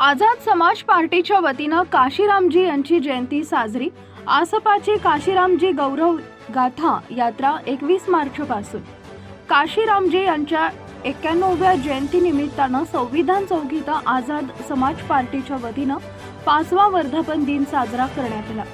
आझाद समाज पार्टीच्या वतीनं काशीरामजी यांची जयंती साजरी. आसपाची काशीरामजी गौरव गाथा यात्रा एकवीस मार्चपासून. काशीरामजी यांच्या एक्क्याण्णवव्या जयंतीनिमित्तानं संविधान चौकीत आझाद समाज पार्टीच्या वतीनं पाचवा वर्धापन दिन साजरा करण्यात आला.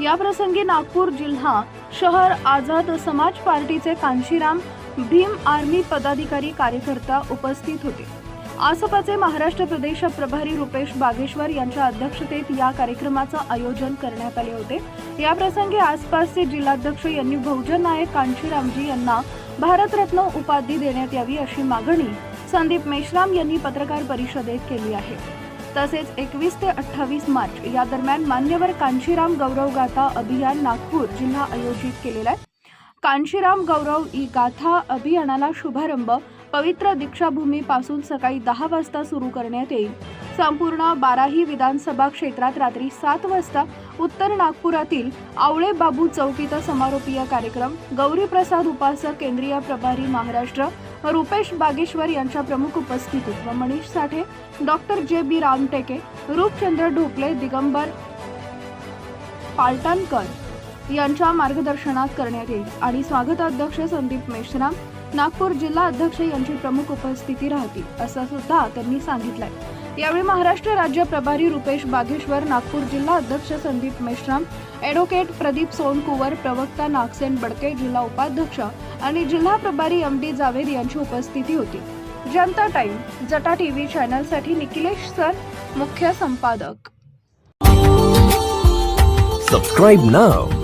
याप्रसंगी नागपूर जिल्हा शहर आझाद समाज पार्टीचे कांशीराम भीम आर्मी पदाधिकारी कार्यकर्ता उपस्थित होते. आसपाचे महाराष्ट्र प्रदेश प्रभारी रुपेश बागेश्वर यांच्या अध्यक्षतेत या कार्यक्रमाचं आयोजन करण्यात आले होते. या प्रसंगी आसपासचे जिल्हाध्यक्ष यांनी बहुजन नायक कांशीरामजी यांना भारतरत्न उपाधी देण्यात यावी अशी मागणी संदीप मेश्राम यांनी पत्रकार परिषदेत केली आहे. तसेच एकवीस ते अठ्ठावीस मार्च या दरम्यान मान्यवर कांशीराम गौरव गाथा अभियान नागपूर जिल्हा आयोजित केलेला आहे. कांशीराम गौरव ई गाथा अभियानाला शुभारंभ. पवित्र दीक्षाभूमीपासून सकाळी दहा वाजता सुरू करण्यात येईल. संपूर्ण बाराही विधानसभा क्षेत्रात रात्री सात वाजता उत्तर नागपुरातील आवळे बाबू चौक इथं समारोपीय कार्यक्रम गौरीप्रसाद उपासक केंद्रीय प्रभारी महाराष्ट्र रुपेश बागेश्वर यांच्या प्रमुख उपस्थितीत व मनीष साठे डॉक्टर जे बी रामटेके रूपचंद्र ढोकले दिगंबर पालटणकर यांच्या मार्गदर्शनात करण्यात येईल. आणि स्वागताध्यक्ष संदीप मेश्राम नागपूर जिल्हा अध्यक्ष यांची प्रमुख उपस्थिती राहतील असं सुद्धा त्यांनी सांगितलंय. यावेळी महाराष्ट्र राज्य प्रभारी रुपेश बागेश्वर नागपूर जिल्हा अध्यक्ष संदीप मेश्राम ॲडव्होकेट प्रदीप सोनकुवर प्रवक्ता नागसेन बडके जिल्हा उपाध्यक्ष आणि जिल्हा प्रभारी एम डी जावेद यांची उपस्थिती होती. जनता टाइम जटा टीव्ही चॅनलसाठी निखिलेश सर मुख्य संपादक. सबस्क्राईब नाव